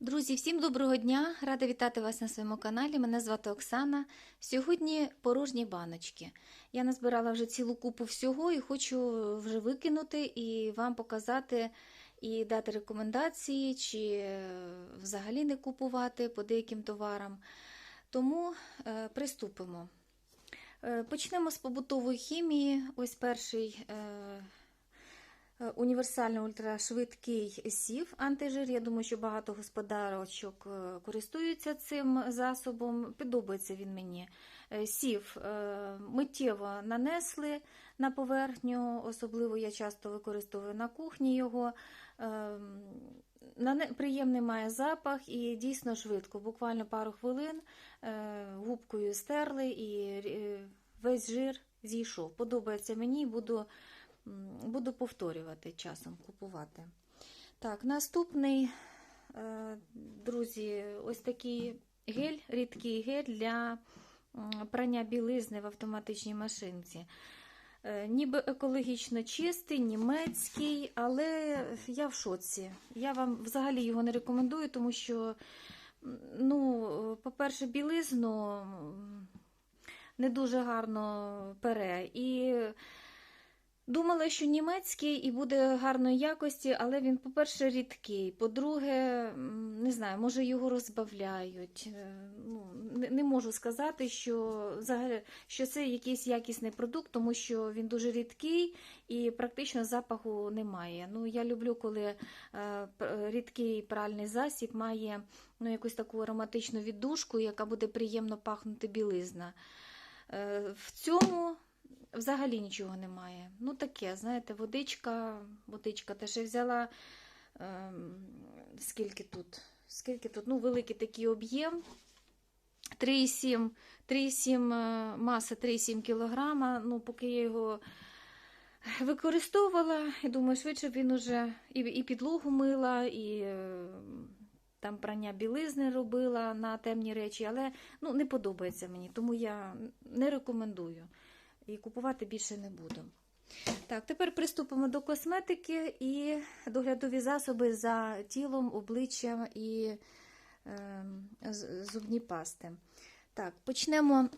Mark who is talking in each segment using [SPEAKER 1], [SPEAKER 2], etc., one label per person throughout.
[SPEAKER 1] Друзі, всім доброго дня! Рада вітати вас на своєму каналі. Мене звати Оксана. Сьогодні порожні баночки. Я назбирала вже цілу купу всього і хочу вже викинути і вам показати і дати рекомендації, чи е, взагалі не купувати по деяким товарам. Тому е, приступимо. Е, почнемо з побутової хімії. Ось перший. Е, Універсальний ультрашвидкий сів антижир. Я думаю, що багато господарочок е, користуються цим засобом. Подобається він мені. Е, Сів миттєво нанесли на поверхню, особливо я часто використовую на кухні його. Е, Приємний має запах і дійсно швидко, буквально пару хвилин губкою стерли і весь жир зійшов. Подобається мені, буду. Буду повторювати часом купувати. Так, наступний, е, друзі, ось такий гель, рідкий гель для прання білизни в автоматичній машинці. Е, Ніби екологічно чистий, німецький, але я в шоці. Я вам взагалі його не рекомендую, тому що, ну, по-перше, білизну не дуже гарно пере. І Думала, що німецький і буде гарної якості, але він, по-перше, рідкий. По-друге, не знаю, може його розбавляють. Е, Ну, не, можу сказати, що, взагалі, що це якийсь якісний продукт, тому що він дуже рідкий і практично запаху немає. Ну, я люблю, коли е, рідкий пральний засіб має ну, якусь таку ароматичну віддушку, яка буде приємно пахнути білизна. Е, В цьому взагалі нічого немає. Ну таке, знаєте, водичка, водичка теж взяла. Ем, скільки тут? Скільки тут? Ну, великий такий об'єм. 3,7 3,7 е, маса 3,7 кілограма. Ну, поки я його використовувала, я думаю, швидше б він уже і, і підлогу мила, і е, там прання білизни робила на темні речі, але ну, не подобається мені, тому я не рекомендую і купувати більше не буду. Так, тепер приступимо до косметики і доглядові засоби за тілом, обличчям і е, зубні пасти. Так, почнемо.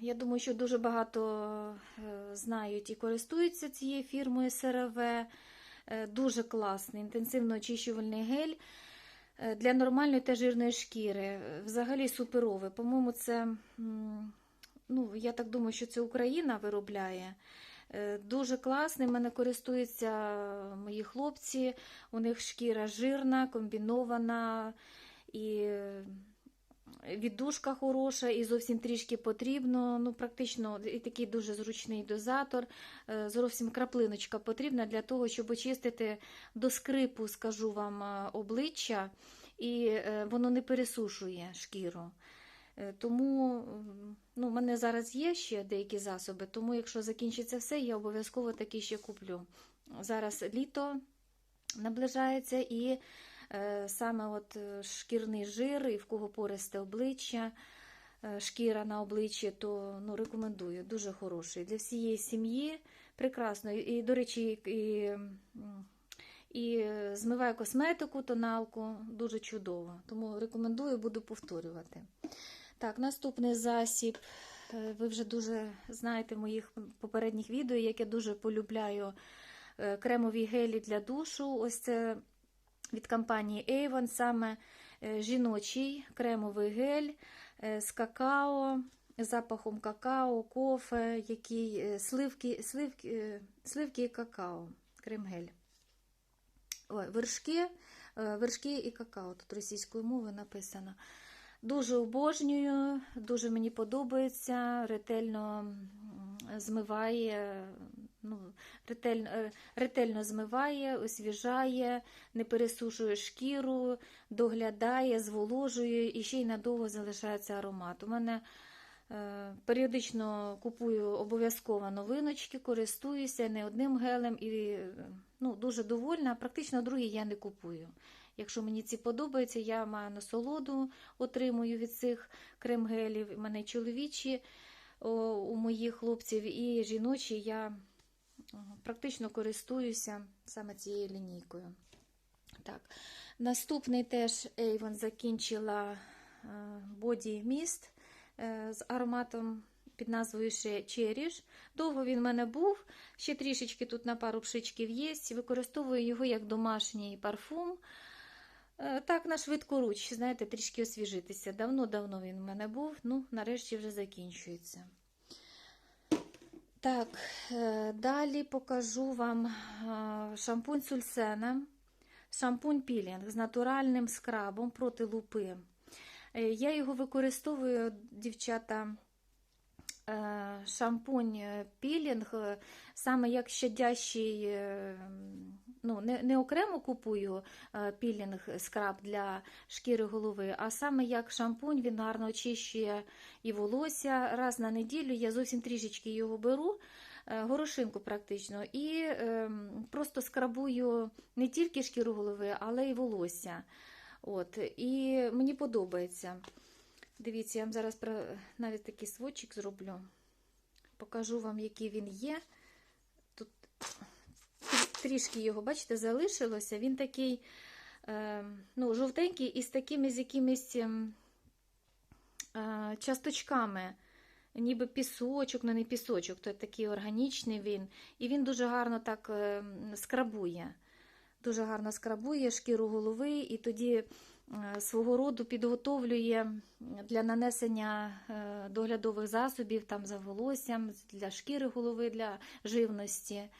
[SPEAKER 1] Я думаю, що дуже багато е, знають і користуються цією фірмою СРВ. Е, Дуже класний інтенсивно очищувальний гель е, для нормальної та жирної шкіри. Е, Взагалі суперовий. По-моєму, це. Ну, я так думаю, що це Україна виробляє. Е, Дуже класний. Мене користуються мої хлопці. У них шкіра жирна, комбінована і віддушка хороша, і зовсім трішки потрібно. Ну, практично і такий дуже зручний дозатор. Е, Зовсім краплиночка потрібна для того, щоб очистити до скрипу, скажу вам, е, обличчя, і воно не пересушує шкіру. Е, Тому ну, в мене зараз є ще деякі засоби, тому якщо закінчиться все, я обов'язково такі ще куплю. Зараз літо наближається і е, саме от е, шкірний жир, і в кого пористе обличчя, шкіра на обличчі, то ну, рекомендую, дуже хороший. Для всієї сім'ї прекрасно. І, до речі, і, і змиває косметику, тоналку, дуже чудово. Тому рекомендую, буду повторювати. Так, наступний засіб. Е, Ви вже дуже знаєте в моїх попередніх відео, як я дуже полюбляю е, кремові гелі для душу. Ось це від компанії Avon, саме е, жіночий кремовий гель з какао, запахом какао, кофе, який, сливки, сливки, сливки і какао. Крем-гель. Ой, вершки, вершки і какао. Тут російською мовою написано. Дуже обожнюю, дуже мені подобається, ретельно змиває, ну, ретельно, е, ретельно змиває, освіжає, не пересушує шкіру, доглядає, зволожує і ще й надовго залишається аромат. У мене е, періодично купую обов'язково новиночки, користуюся не одним гелем і ну, дуже довольна. Практично другий я не купую. Якщо мені ці подобаються, я маю насолоду, отримую від цих крем-гелів. У мене чоловічі о, у моїх хлопців і жіночі я практично користуюся саме цією лінійкою. Так. Наступний теж Avon закінчила боді міст з ароматом під назвою ще Cherish. Довго він в мене був, ще трішечки тут на пару пшичків є. Використовую його як домашній парфум. Е, Так, на швидкоруч, знаєте, трішки освіжитися. Давно-давно він в мене був, ну, нарешті вже закінчується. Так, е, далі покажу вам е, шампунь Сульсена, шампунь пілінг з натуральним скрабом проти лупи. Я його використовую, дівчата, шампунь е, пілінг, е, саме як щадящий, е, ну, не, не окремо купую е, пілінг скраб для шкіри голови, а саме як шампунь, він гарно очищує і волосся. Раз на неділю я зовсім трішечки його беру, е, горошинку практично, і е, просто скрабую не тільки шкіру голови, але й волосся. От, І мені подобається. Дивіться, я вам зараз навіть такий сводчик зроблю. Покажу вам, який він є. Тут трішки його, бачите, залишилося. Він такий е, ну, жовтенький і з такими з якимись ем, е, часточками. Ніби пісочок, але не пісочок, то такий органічний він. І він дуже гарно так е, скрабує. Дуже гарно скрабує шкіру голови і тоді свого роду підготовлює для нанесення е, доглядових засобів там за волоссям, для шкіри голови, для живності. Е,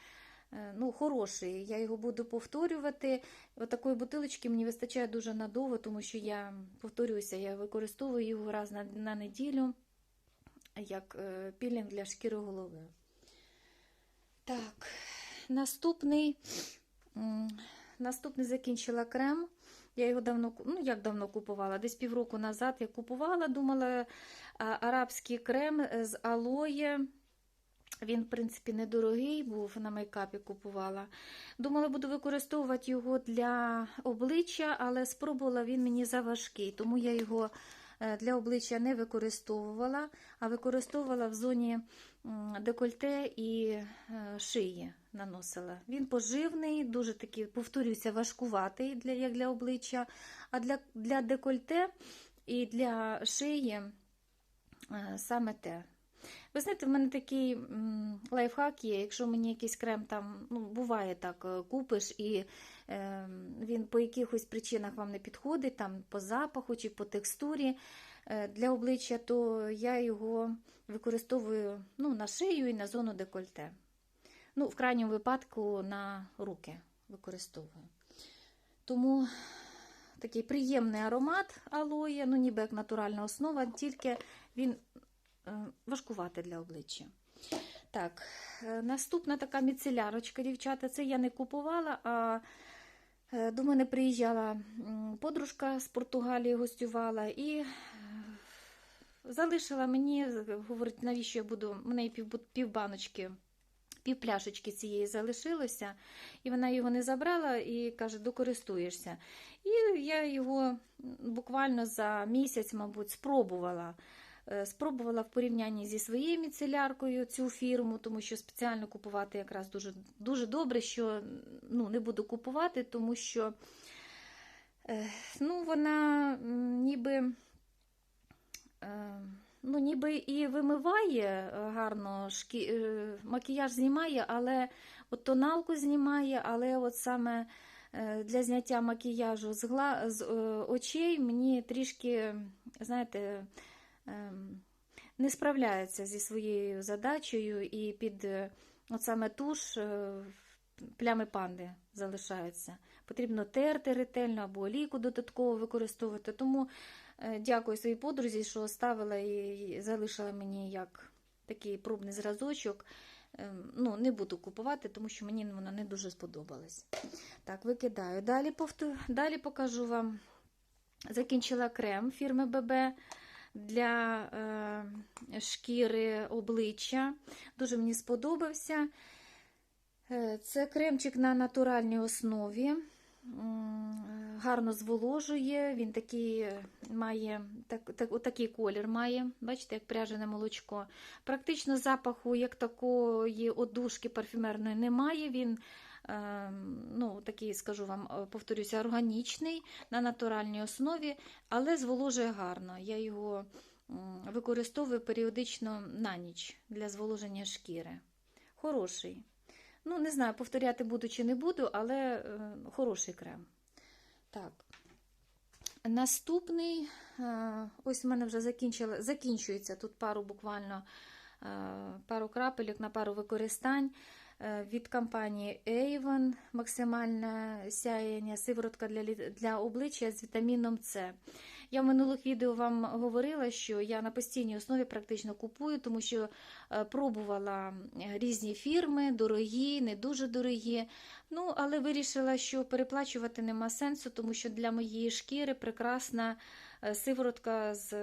[SPEAKER 1] Ну, хороший. Я його буду повторювати. От такої бутилочки мені вистачає дуже надовго, тому що я повторююся, я використовую його раз на, на неділю як е, пілінг для шкіри голови. Так, наступний. Наступний закінчила крем. Я його давно, ну як давно купувала? Десь півроку назад я купувала, думала, арабський крем е, з алоє. Він, в принципі, недорогий був на мейкапі купувала. Думала, буду використовувати його для обличчя, але спробувала він мені заважкий, тому я його е, для обличчя не використовувала, а використовувала в зоні декольте і е, шиї наносила. Він поживний, дуже такий, повторюся, важкуватий для, як для обличчя. А для, для декольте і для шиї е, саме те. Ви знаєте, в мене такий лайфхак є. Якщо мені якийсь крем там, ну, буває так, е, купиш і е, він по якихось причинах вам не підходить, там по запаху чи по текстурі для обличчя, то я його використовую ну, на шию і на зону декольте. Ну, в крайньому випадку на руки використовую. Тому такий приємний аромат алоє, ну ніби як натуральна основа, тільки він е, важкуватий для обличчя. Так, е, наступна така міцелярочка, дівчата, це я не купувала, а е, до мене приїжджала подружка з Португалії, гостювала і е, залишила мені, говорить, навіщо я буду, неї пів, півбаночки пів пляшечки цієї залишилося, і вона його не забрала і каже, докористуєшся. І я його буквально за місяць, мабуть, спробувала. Е, Спробувала в порівнянні зі своєю міцеляркою цю фірму, тому що спеціально купувати якраз дуже дуже добре, що ну, не буду купувати, тому що е, ну, вона ніби. Е, Ну, ніби і вимиває е, гарно, шкі... е, макіяж знімає, але от тоналку знімає, але от саме для зняття макіяжу з, гла... з очей мені трішки, знаєте, ем, не справляється зі своєю задачею, і під от саме туш плями панди залишаються. Потрібно терти ретельно або олійку додатково використовувати. Тому Дякую своїй подрузі, що оставила і залишила мені як такий пробний зразочок. Ем, Ну, не буду купувати, тому що мені вона не дуже сподобалась. Так, викидаю. Далі, повтор... Далі покажу вам. Закінчила крем фірми ББ для е, шкіри обличчя. Дуже мені сподобався. Е, Це кремчик на натуральній основі. Гарно зволожує, він такий має так, так, отакий колір має, бачите, як пряжене молочко. Практично запаху, як такої одушки парфюмерної, немає. Він е, ну, такий, скажу вам, е, повторюся, органічний на натуральній основі, але зволожує гарно. Я його використовую періодично на ніч для зволоження шкіри. Хороший. Ну, не знаю, повторяти буду чи не буду, але е, хороший крем. Так. Наступний, е, ось у мене вже закінчила, закінчується тут пару буквально е, пару крапельок на пару використань від компанії Avon максимальне сяєння, сиворотка для, для обличчя з вітаміном С. Я в минулих відео вам говорила, що я на постійній основі практично купую, тому що е, пробувала е, різні фірми, дорогі, не дуже дорогі. Ну, але вирішила, що переплачувати нема сенсу, тому що для моєї шкіри прекрасна е, сиворотка з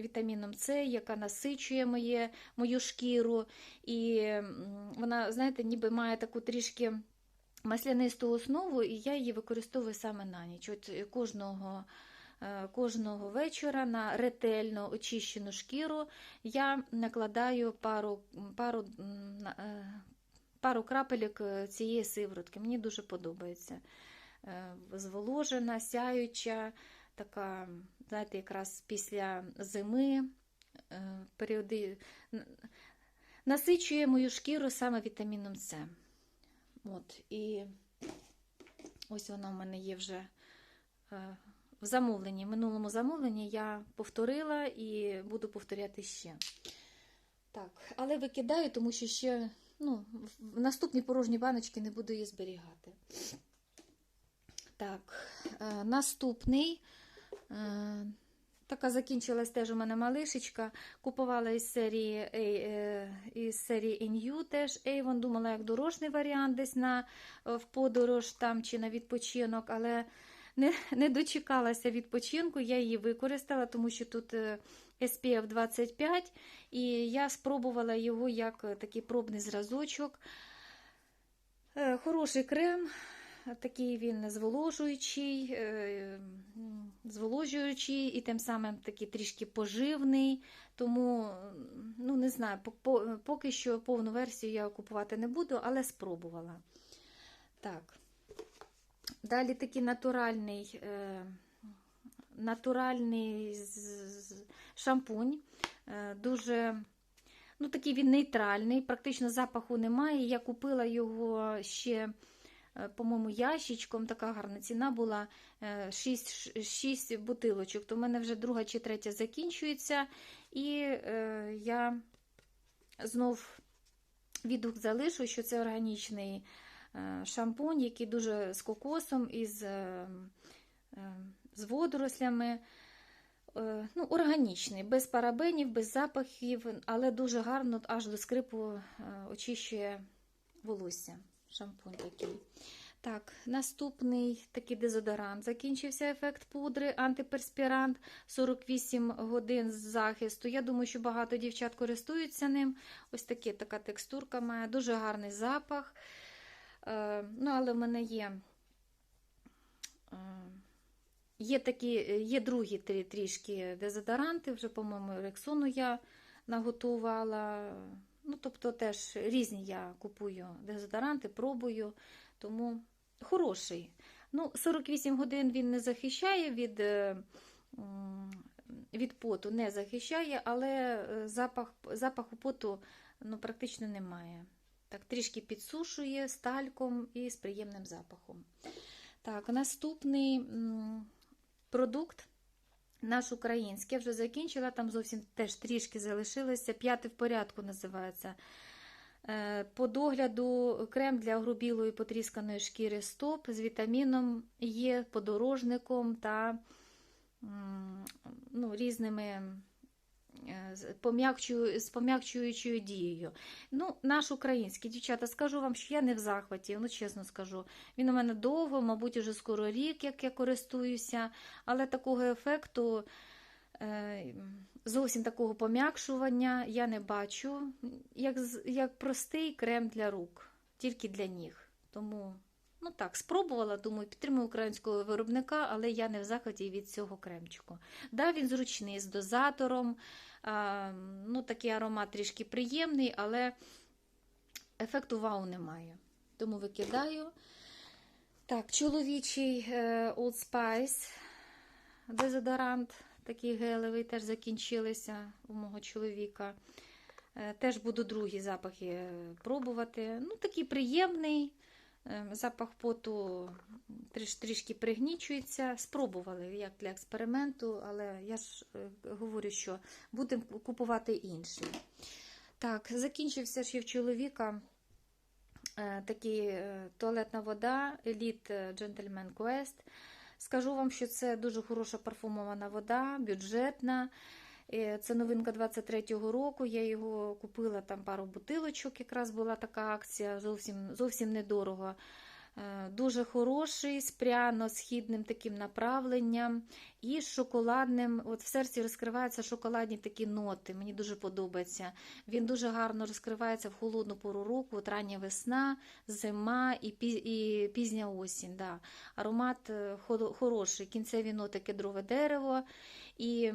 [SPEAKER 1] вітаміном С, яка насичує моє, мою шкіру. І вона, знаєте, ніби має таку трішки маслянисту основу, і я її використовую саме на ніч. От кожного. Е, Кожного вечора на ретельно очищену шкіру я накладаю пару, пару, е, пару крапелек е, цієї сиворотки. Мені дуже подобається. Зволожена, сяюча, така, знаєте, якраз після зими періоди насичує мою шкіру саме вітаміном С. От, і ось вона в мене є вже в замовленні. В минулому замовленні я повторила і буду повторяти ще. Так, але викидаю, тому що ще ну, в наступні порожні баночки не буду її зберігати. Так, е, наступний. Е, така закінчилась теж у мене малишечка. Купувала із серії, е, із серії NU теж Avon. Думала, як дорожний варіант десь на, е, в подорож там чи на відпочинок, але не, не дочекалася відпочинку. Я її використала, тому що тут е, SPF 25, і я спробувала його як е, такий пробний зразочок. Е, Хороший крем, такий він зволожуючий, зволожуючий і тим самим такий трішки поживний. Тому, ну не знаю, по- по- поки що повну версію я купувати не буду, але спробувала. Так. Далі такий натуральний, е, натуральний шампунь. Е, дуже Ну, такий він нейтральний, практично запаху немає. Я купила його ще, е, по-моєму, ящичком. Така гарна ціна була 6, 6 бутилочок. То в мене вже друга чи третя закінчується. І е, я знов відгук залишу, що це органічний шампунь, який дуже з кокосом і з, е, е, водорослями. Е, ну, органічний, без парабенів, без запахів, але дуже гарно аж до скрипу е, очищує волосся. Шампунь такий. Так, наступний такий дезодорант. Закінчився ефект пудри, антиперспірант, 48 годин з захисту. Я думаю, що багато дівчат користуються ним. Ось такі, така текстурка має, дуже гарний запах. Е, ну, але в мене є. е, Є такі, є другі трі- трішки дезодоранти, вже, по-моєму, рексону я наготувала. Ну, тобто теж різні я купую дезодоранти, пробую, тому хороший. Ну, 48 годин він не захищає від, е, від поту, не захищає, але е, запах, запаху поту ну, практично немає. Так, трішки підсушує з тальком і з приємним запахом. Так, наступний продукт наш український. Я вже закінчила, там зовсім теж трішки залишилося. П'ятий в порядку називається. Е, По догляду крем для огрубілої потрісканої шкіри стоп з вітаміном Є, подорожником та ну, різними е, пом'якчую- з пом'якчуючою дією. Ну, наш український, дівчата, скажу вам, що я не в захваті, ну чесно скажу. Він у мене довго, мабуть, уже скоро рік, як я користуюся, але такого ефекту, е, зовсім такого пом'якшування я не бачу, як, як простий крем для рук, тільки для ніг. Тому, ну так, спробувала, думаю, підтримую українського виробника, але я не в захваті від цього кремчику. Да, він зручний з дозатором, а, ну такий аромат трішки приємний, але ефекту вау немає. тому викидаю. Так, чоловічий е, Old Spice дезодорант, такий гелевий, теж закінчилися у мого чоловіка. Е, Теж буду другі запахи е, пробувати. Ну, такий приємний. Е, Запах поту тріш, трішки пригнічується. Спробували як для експерименту, але я ж е, говорю, що будемо купувати інший. Так, закінчився ще в чоловіка е, такий туалетна вода Elite Gentleman Quest. Скажу вам, що це дуже хороша парфумована вода, бюджетна. Е, Це новинка 23-го року. Я його купила там пару бутилочок, якраз була така акція, зовсім, зовсім недорого. Е, Дуже хороший, з пряно-східним таким направленням і з шоколадним. От в серці розкриваються шоколадні такі ноти. Мені дуже подобається. Він дуже гарно розкривається в холодну пору року, от рання весна, зима і, і пізня осінь. Да. Аромат е, хороший, кінцеві ноти кедрове дерево. І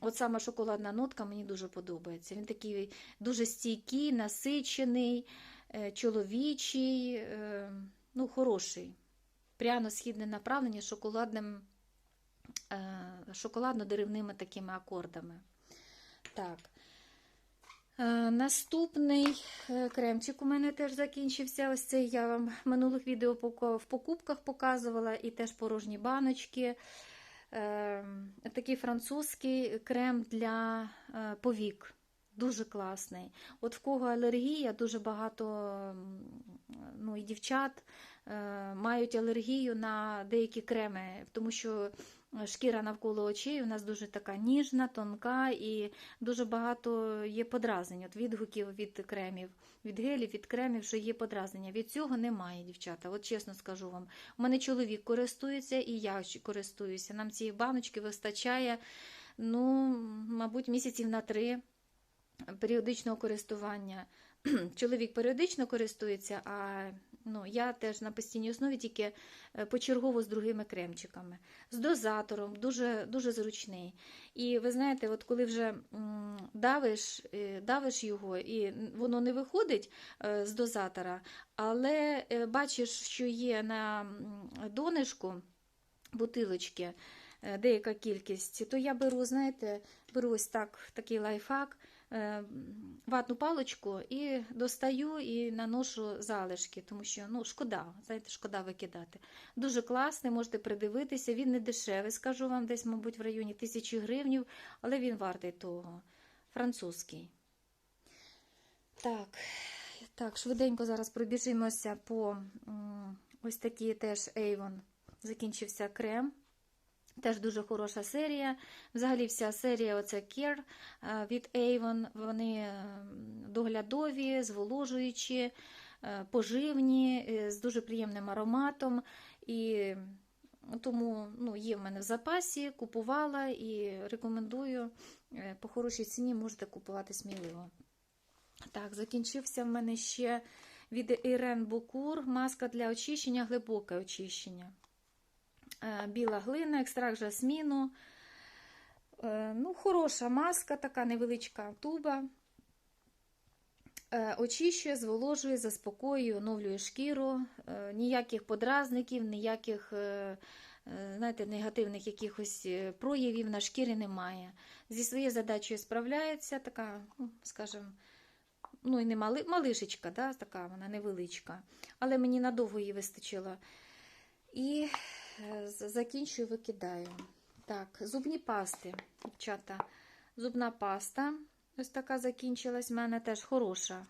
[SPEAKER 1] от саме шоколадна нотка мені дуже подобається. Він такий дуже стійкий, насичений, е, чоловічий, ну, хороший. Пряно-східне направлення шоколадним, е, шоколадно-деревними такими акордами. Так. Е, Наступний е, кремчик у мене теж закінчився. Ось цей я вам минулих відео в покупках показувала, і теж порожні баночки. Такий французький крем для повік. Дуже класний. От в кого алергія, дуже багато ну, і дівчат е, мають алергію на деякі креми, тому що шкіра навколо очей у нас дуже така ніжна, тонка і дуже багато є подразнень. От відгуків від кремів, від гелів, від кремів, що є подразнення. Від цього немає, дівчата. От чесно скажу вам. У мене чоловік користується і я користуюся. Нам цієї баночки вистачає, ну, мабуть, місяців на три періодичного користування. Чоловік періодично користується, а ну, я теж на постійній основі тільки е, почергово з другими кремчиками. З дозатором, дуже, дуже зручний. І ви знаєте, от коли вже давиш, е, давиш його, і воно не виходить е, з дозатора, але бачиш, що є на донишку бутилочки деяка кількість, то я беру, знаєте, беру ось так, такий лайфхак, ватну паличку і достаю і наношу залишки, тому що ну, шкода, знаєте, шкода викидати. Дуже класний, можете придивитися. Він не дешевий, скажу вам, десь, мабуть, в районі тисячі гривнів, але він вартий того. Французький. Так, так, швиденько зараз пробіжимося по ось такі теж Avon. Закінчився крем. Теж дуже хороша серія. Взагалі, вся серія оце Care е, від Avon. Вони е, доглядові, зволожуючі, е, поживні, з дуже приємним ароматом. І тому ну, є в мене в запасі, купувала і рекомендую. По хорошій ціні можете купувати сміливо. Так, закінчився в мене ще від Irene Boucour маска для очищення, глибоке очищення. Е, Біла глина, екстракт жасміну. Е, Ну, хороша маска, така невеличка туба. Е, Очищує, зволожує, заспокоює, оновлює шкіру. Ніяких подразників, ніяких знаєте, негативних якихось проявів на шкірі немає. Зі своєю задачею справляється, така, ну, скажімо, ну і не мали, малишечка, да, така вона невеличка. Але мені надовго її вистачило. І закінчую, викидаю. Так, зубні пасти, дівчата. Зубна паста. Ось така закінчилась. в мене теж хороша.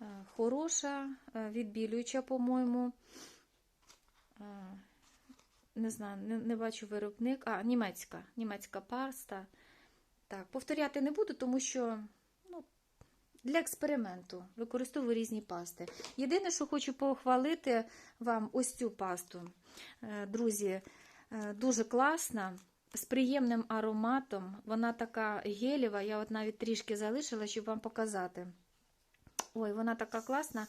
[SPEAKER 1] Е, Хороша, е, відбілююча, по-моєму. Е, Не знаю, не, не бачу виробник. А, німецька. Німецька паста. Так, повторяти не буду, тому що для експерименту використовую різні пасти. Єдине, що хочу похвалити вам ось цю пасту. Е, Друзі, е, дуже класна, з приємним ароматом. Вона така гелєва, я от навіть трішки залишила, щоб вам показати. Ой, вона така класна.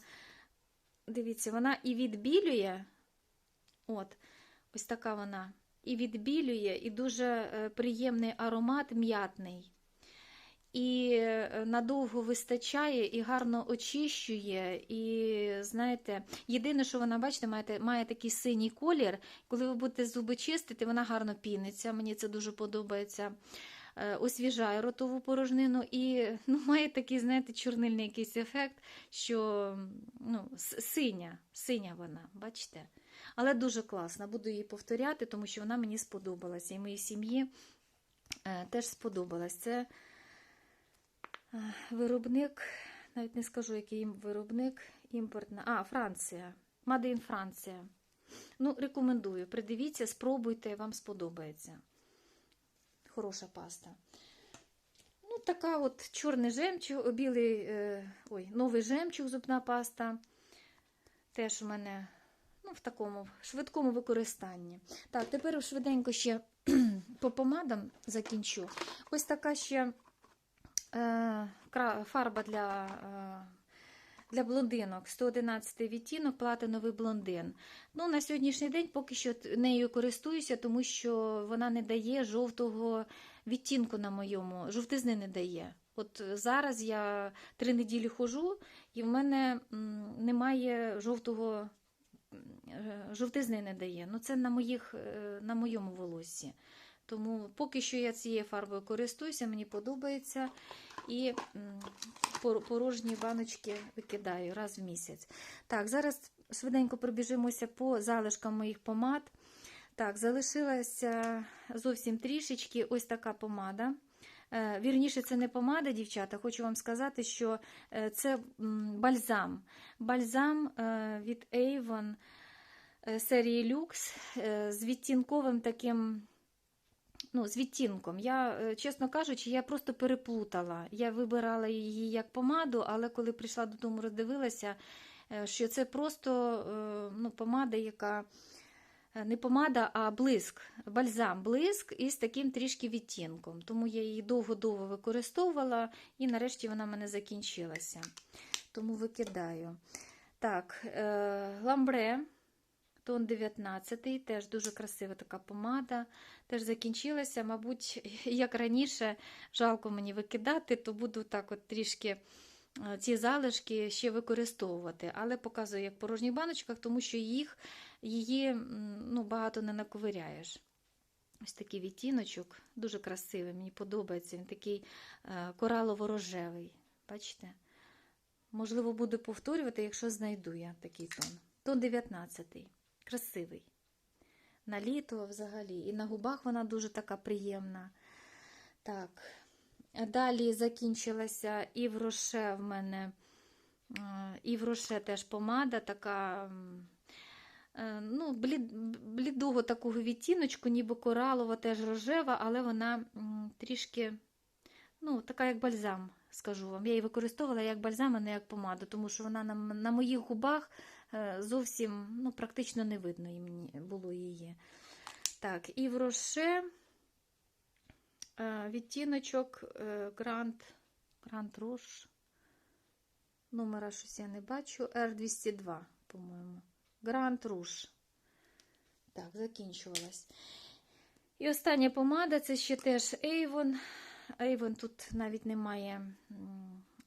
[SPEAKER 1] Дивіться, вона і відбілює. От, ось така вона. І відбілює, і дуже е, приємний аромат м'ятний. І е, надовго вистачає, і гарно очищує. І знаєте, єдине, що вона, бачите, має, має такий синій колір. Коли ви будете зуби чистити, вона гарно піниться. Мені це дуже подобається. Е, Освіжає ротову порожнину і ну, має такий, знаєте, чорнильний якийсь ефект, що ну, синя, синя вона, бачите? Але дуже класна. Буду її повторяти, тому що вона мені сподобалася. І моїй сім'ї е, теж сподобалась. Це виробник, навіть не скажу, який виробник, імпортна. А, Франція. In Франція. Ну, рекомендую. Придивіться, спробуйте, вам сподобається. Хороша паста. Ну, така от чорний жемчуг, білий, е, ой, новий жемчуг, зубна паста. Теж у мене ну, в такому швидкому використанні. Так, тепер швиденько ще по помадам закінчу. Ось така ще фарба для, е, для блондинок. 111 відтінок, платиновий блондин. Ну, на сьогоднішній день поки що нею користуюся, тому що вона не дає жовтого відтінку на моєму, жовтизни не дає. От зараз я три неділі ходжу, і в мене немає жовтого, е, жовтизни не дає. Ну, це на, моїх, е, на моєму волоссі. Тому поки що я цією фарбою користуюся, мені подобається. І порожні баночки викидаю раз в місяць. Так, зараз швиденько пробіжимося по залишкам моїх помад. Так, залишилася зовсім трішечки ось така помада. Е, Вірніше, це не помада, дівчата. Хочу вам сказати, що е, це бальзам. Бальзам е, від Avon серії е, з відтінковим таким. Ну, з відтінком. Я, е, чесно кажучи, я просто переплутала. Я вибирала її як помаду, але коли прийшла додому, роздивилася, е, що це просто е, ну, помада, яка не помада, а блиск, бальзам, блиск із таким трішки відтінком. Тому я її довго-довго використовувала і нарешті вона в мене закінчилася. Тому викидаю. Так, ламбре. Тон 19, теж дуже красива така помада. Теж закінчилася. Мабуть, як раніше, жалко мені викидати, то буду так от трішки е, ці залишки ще використовувати. Але показую як в порожніх баночках, тому що їх її ну, багато не наковиряєш. Ось такий відтіночок, дуже красивий, мені подобається. Він такий е, коралово-рожевий. Бачите? Можливо, буду повторювати, якщо знайду я такий тон. Тон 19. Красивий. На літо взагалі. І на губах вона дуже така приємна. Так. Далі закінчилася і в мене. е, І в роше теж помада, така е, ну, блід, блідого такого відтіночку, ніби коралова, теж рожева, але вона трішки ну, така як бальзам, скажу вам. Я її використовувала як бальзам, а не як помаду, тому що вона на, на моїх губах зовсім ну, практично не видно було її. Так, і в роше е, відтіночок е, Grand, Grand Rouge. Номера щось я не бачу. R202, по-моєму. Grand Rouge. Так, закінчувалась. І остання помада це ще теж Avon. Avon тут навіть немає,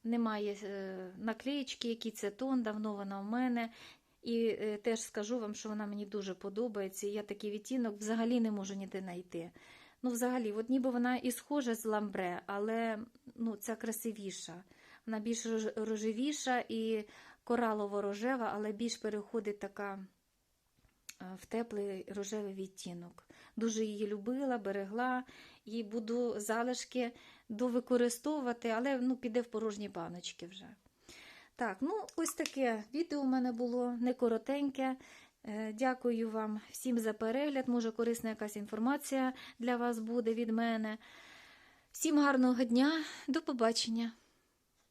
[SPEAKER 1] немає е, наклеєчки, який це тон, давно вона в мене. І е, теж скажу вам, що вона мені дуже подобається. Я такий відтінок взагалі не можу ніде знайти. Ну, взагалі, от ніби вона і схожа з ламбре, але ну, ця красивіша. Вона більш рожевіша і коралово-рожева, але більш переходить така е, в теплий рожевий відтінок. Дуже її любила, берегла і буду залишки довикористовувати, але ну, піде в порожні баночки вже. Так, ну ось таке відео у мене було не коротеньке. Е, Дякую вам всім за перегляд. Може, корисна якась інформація для вас буде від мене. Всім гарного дня, до побачення!